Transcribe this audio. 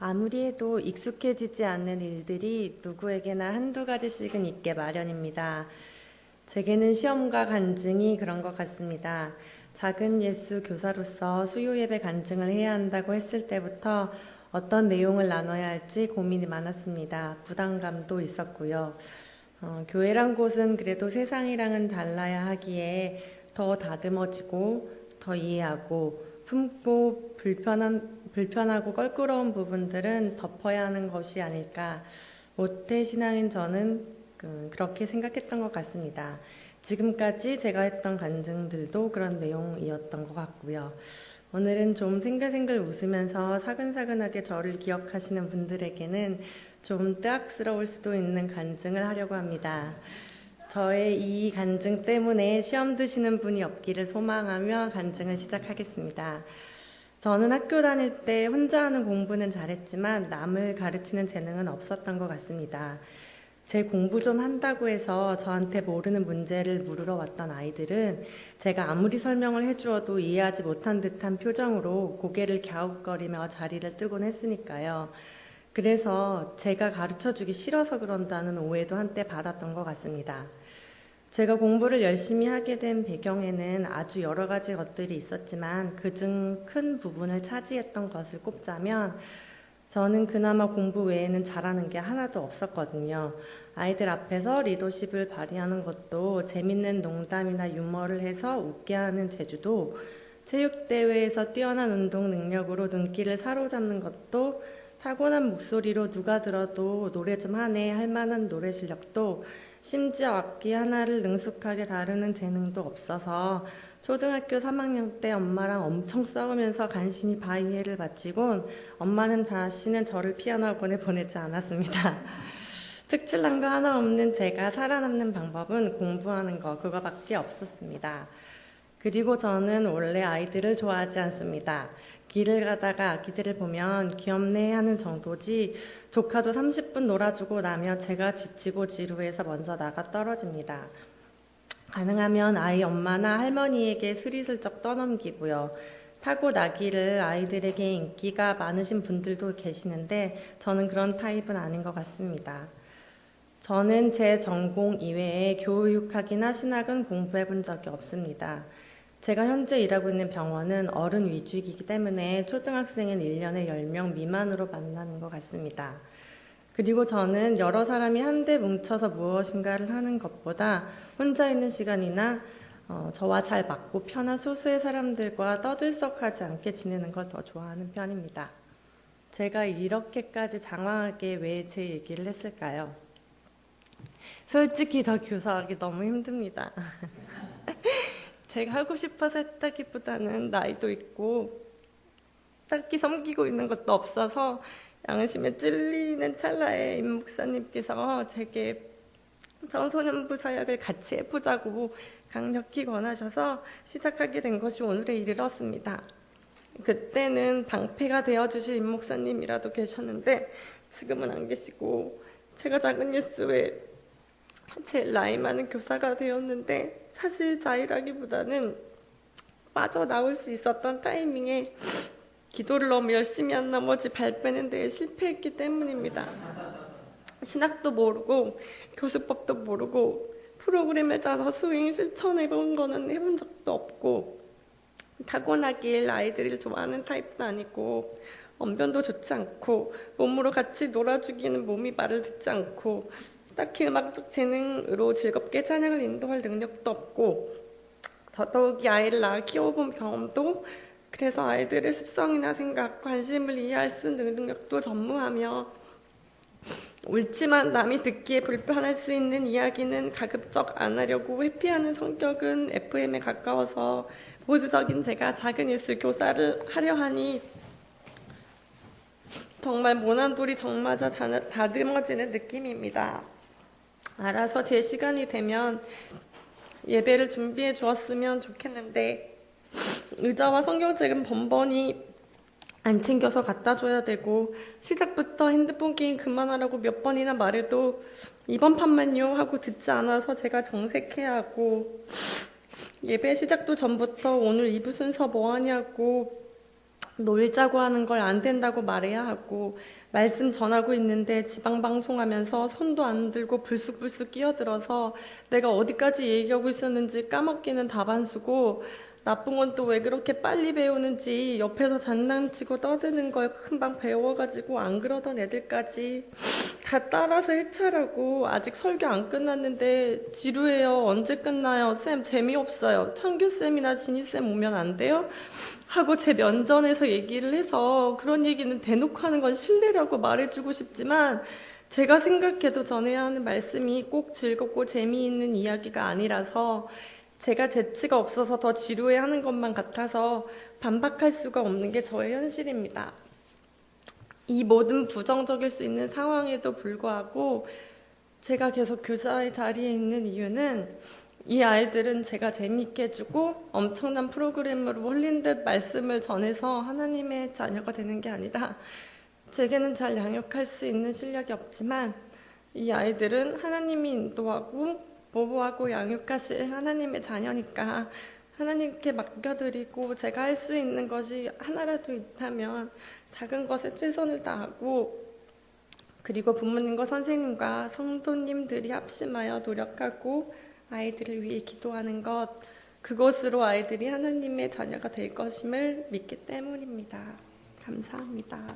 아무리 해도 익숙해지지 않는 일들이 누구에게나 한두 가지씩은 있게 마련입니다. 제게는 시험과 간증이 그런 것 같습니다. 작은 예수 교사로서 수요 예배 간증을 해야 한다고 했을 때부터 어떤 내용을 나눠야 할지 고민이 많았습니다. 부담감도 있었고요. 어, 교회란 곳은 그래도 세상이랑은 달라야 하기에 더 다듬어지고 더 이해하고 품고 불편한 불편하고 껄끄러운 부분들은 덮어야 하는 것이 아닐까 모태 신앙인 저는 그, 그렇게 생각했던 것 같습니다. 지금까지 제가 했던 간증들도 그런 내용이었던 것 같고요. 오늘은 좀 생글생글 웃으면서 사근사근하게 저를 기억하시는 분들에게는 좀 뜨악스러울 수도 있는 간증을 하려고 합니다. 저의 이 간증 때문에 시험 드시는 분이 없기를 소망하며 간증을 시작하겠습니다. 저는 학교 다닐 때 혼자 하는 공부는 잘했지만 남을 가르치는 재능은 없었던 것 같습니다. 제 공부 좀 한다고 해서 저한테 모르는 문제를 물으러 왔던 아이들은 제가 아무리 설명을 해주어도 이해하지 못한 듯한 표정으로 고개를 갸웃거리며 자리를 뜨곤 했으니까요. 그래서 제가 가르쳐 주기 싫어서 그런다는 오해도 한때 받았던 것 같습니다. 제가 공부를 열심히 하게 된 배경에는 아주 여러 가지 것들이 있었지만 그중 큰 부분을 차지했던 것을 꼽자면 저는 그나마 공부 외에는 잘하는 게 하나도 없었거든요. 아이들 앞에서 리더십을 발휘하는 것도 재밌는 농담이나 유머를 해서 웃게 하는 재주도 체육대회에서 뛰어난 운동 능력으로 눈길을 사로잡는 것도 타고난 목소리로 누가 들어도 노래 좀 하네 할 만한 노래 실력도 심지어 악기 하나를 능숙하게 다루는 재능도 없어서 초등학교 3학년 때 엄마랑 엄청 싸우면서 간신히 바이에를 마치곤 엄마는 다시는 저를 피아노 학원에 보내지 않았습니다. 특출난 거 하나 없는 제가 살아남는 방법은 공부하는 거 그거밖에 없었습니다. 그리고 저는 원래 아이들을 좋아하지 않습니다. 길을 가다가 아기들을 보면 귀엽네 하는 정도지 조카도 30분 놀아주고 나면 제가 지치고 지루해서 먼저 나가 떨어집니다. 가능하면 아이 엄마나 할머니에게 스리슬쩍 떠넘기고요. 타고 나기를 아이들에게 인기가 많으신 분들도 계시는데 저는 그런 타입은 아닌 것 같습니다. 저는 제 전공 이외에 교육학이나 신학은 공부해 본 적이 없습니다. 제가 현재 일하고 있는 병원은 어른 위주이기 때문에 초등학생은 1년에 10명 미만으로 만나는 것 같습니다. 그리고 저는 여러 사람이 한데 뭉쳐서 무엇인가를 하는 것보다 혼자 있는 시간이나 어, 저와 잘 맞고 편한 소수의 사람들과 떠들썩하지 않게 지내는 걸 더 좋아하는 편입니다. 제가 이렇게까지 장황하게 왜 제 얘기를 했을까요? 솔직히 저 교사하기 너무 힘듭니다. 제가 하고 싶어서 했다기보다는 나이도 있고 딱히 섬기고 있는 것도 없어서 양심에 찔리는 찰나에 임 목사님께서 제게 청소년부 사역을 같이 해보자고 강력히 권하셔서 시작하게 된 것이 오늘에 이르렀습니다. 그때는 방패가 되어주실 임 목사님이라도 계셨는데 지금은 안 계시고 제가 작은 예수에 제일 나이 많은 교사가 되었는데 사실 자이라기보다는 빠져나올 수 있었던 타이밍에 기도를 너무 열심히 한 나머지 발 빼는 데에 실패했기 때문입니다. 신학도 모르고 교수법도 모르고 프로그램을 짜서 수행 실천해 본 거는 해본 적도 없고 타고나길 아이들을 좋아하는 타입도 아니고 언변도 좋지 않고 몸으로 같이 놀아주기는 몸이 말을 듣지 않고 딱히 음악적 재능으로 즐겁게 찬양을 인도할 능력도 없고 더더욱이 아이를 낳아 키워본 경험도 그래서 아이들의 습성이나 생각, 관심을 이해할 수 있는 능력도 전무하며 옳지만 남이 듣기에 불편할 수 있는 이야기는 가급적 안 하려고 회피하는 성격은 FM에 가까워서 보수적인 제가 작은 예술 교사를 하려 하니 정말 모난 돌이 정맞아 다듬어지는 느낌입니다. 알아서 제 시간이 되면 예배를 준비해 주었으면 좋겠는데 의자와 성경책은 번번이 안 챙겨서 갖다 줘야 되고 시작부터 핸드폰 게임 그만하라고 몇 번이나 말해도 이번 판만요 하고 듣지 않아서 제가 정색해야 하고 예배 시작도 전부터 오늘 이부 순서 뭐 하냐고 놀자고 하는 걸 안 된다고 말해야 하고 말씀 전하고 있는데 지방 방송하면서 손도 안 들고 불쑥불쑥 끼어들어서 내가 어디까지 얘기하고 있었는지 까먹기는 다반수고 나쁜 건 또 왜 그렇게 빨리 배우는지 옆에서 장난치고 떠드는 걸 금방 배워가지고 안 그러던 애들까지 다 따라서 해차라고 아직 설교 안 끝났는데 지루해요. 언제 끝나요? 쌤 재미없어요. 창규 쌤이나 진희 쌤 오면 안 돼요? 하고 제 면전에서 얘기를 해서 그런 얘기는 대놓고 하는 건 실례라고 말해주고 싶지만 제가 생각해도 전해야 하는 말씀이 꼭 즐겁고 재미있는 이야기가 아니라서 제가 재치가 없어서 더 지루해 하는 것만 같아서 반박할 수가 없는 게 저의 현실입니다. 이 모든 부정적일 수 있는 상황에도 불구하고 제가 계속 교사의 자리에 있는 이유는 이 아이들은 제가 재미있게 해주고 엄청난 프로그램으로 홀린 듯 말씀을 전해서 하나님의 자녀가 되는 게 아니라 제게는 잘 양육할 수 있는 실력이 없지만 이 아이들은 하나님이 인도하고 보호하고 양육하실 하나님의 자녀니까 하나님께 맡겨드리고 제가 할 수 있는 것이 하나라도 있다면 작은 것에 최선을 다하고 그리고 부모님과 선생님과 성도님들이 합심하여 노력하고 아이들을 위해 기도하는 것 그것으로 아이들이 하나님의 자녀가 될 것임을 믿기 때문입니다. 감사합니다.